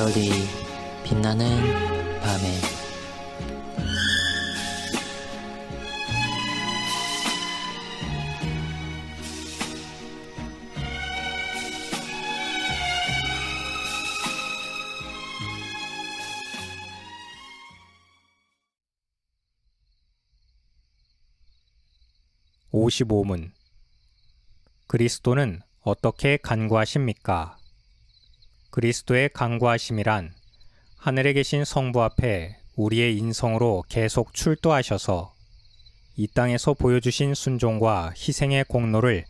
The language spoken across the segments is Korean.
별이 빛나는 밤에 오십오문 그리스도는 어떻게 간구하십니까? 그리스도의 간구하심이란 하늘에 계신 성부 앞에 우리의 인성으로 계속 출두하셔서 이 땅에서 보여주신 순종과 희생의 공로를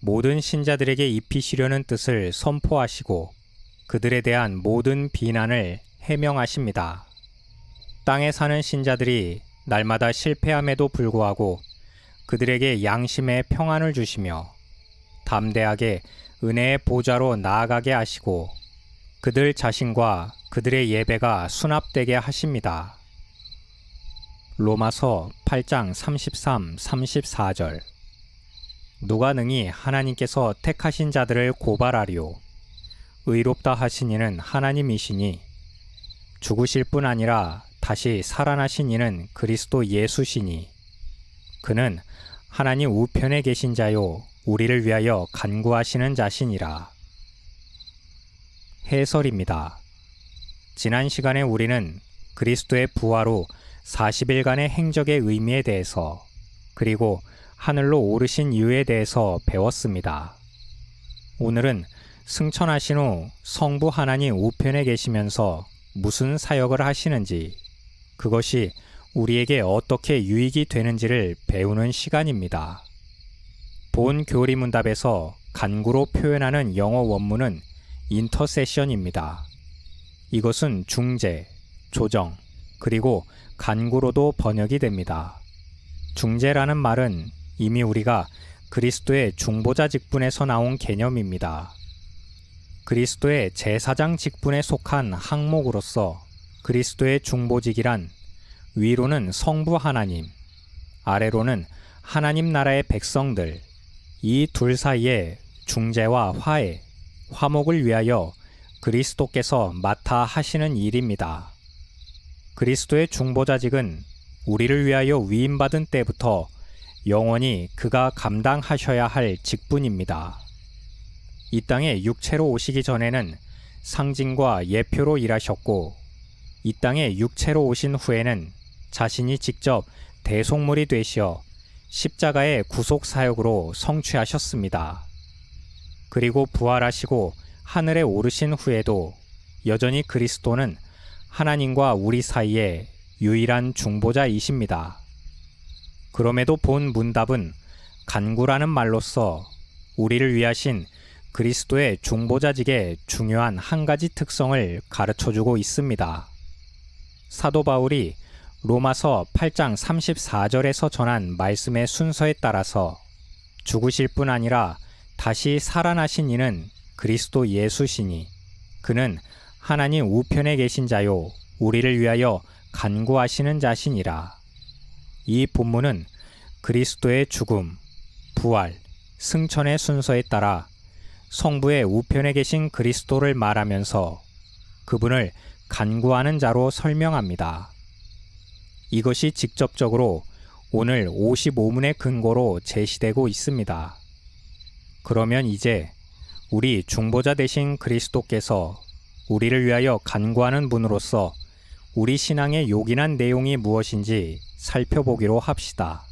모든 신자들에게 입히시려는 뜻을 선포하시고 그들에 대한 모든 비난을 해명하십니다. 땅에 사는 신자들이 날마다 실패함에도 불구하고 그들에게 양심의 평안을 주시며 담대하게 은혜의 보좌로 나아가게 하시고 그들 자신과 그들의 예배가 수납되게 하십니다. 로마서 8장 33, 34절 누가 능히 하나님께서 택하신 자들을 고발하리요 의롭다 하신 이는 하나님이시니 죽으실 뿐 아니라 다시 살아나신 이는 그리스도 예수시니 그는 하나님 우편에 계신 자요 우리를 위하여 간구하시는 자신이라. 해설입니다. 지난 시간에 우리는 그리스도의 부활 후 40일간의 행적의 의미에 대해서 그리고 하늘로 오르신 이유에 대해서 배웠습니다. 오늘은 승천하신 후 성부 하나님 우편에 계시면서 무슨 사역을 하시는지 그것이 우리에게 어떻게 유익이 되는지를 배우는 시간입니다. 본 교리 문답에서 간구로 표현하는 영어 원문은 인터세션입니다. 이것은 중재, 조정, 그리고 간구로도 번역이 됩니다. 중재라는 말은 이미 우리가 그리스도의 중보자 직분에서 나온 개념입니다. 그리스도의 제사장 직분에 속한 항목으로서 그리스도의 중보직이란 위로는 성부 하나님, 아래로는 하나님 나라의 백성들, 이 둘 사이에 중재와 화해, 화목을 위하여 그리스도께서 맡아 하시는 일입니다. 그리스도의 중보자직은 우리를 위하여 위임받은 때부터 영원히 그가 감당하셔야 할 직분입니다. 이 땅에 육체로 오시기 전에는 상징과 예표로 일하셨고, 이 땅에 육체로 오신 후에는 자신이 직접 대속물이 되시어 십자가의 구속 사역으로 성취하셨습니다. 그리고 부활하시고 하늘에 오르신 후에도 여전히 그리스도는 하나님과 우리 사이에 유일한 중보자이십니다. 그럼에도 본 문답은 간구라는 말로써 우리를 위하신 그리스도의 중보자직의 중요한 한 가지 특성을 가르쳐 주고 있습니다. 사도 바울이 로마서 8장 34절에서 전한 말씀의 순서에 따라서 죽으실 뿐 아니라 다시 살아나신 이는 그리스도 예수시니 그는 하나님 우편에 계신 자요 우리를 위하여 간구하시는 자신이라. 이 본문은 그리스도의 죽음, 부활, 승천의 순서에 따라 성부의 우편에 계신 그리스도를 말하면서 그분을 간구하는 자로 설명합니다. 이것이 직접적으로 오늘 55문의 근거로 제시되고 있습니다. 그러면 이제 우리 중보자 되신 그리스도께서 우리를 위하여 간구하는 분으로서 우리 신앙의 요긴한 내용이 무엇인지 살펴보기로 합시다.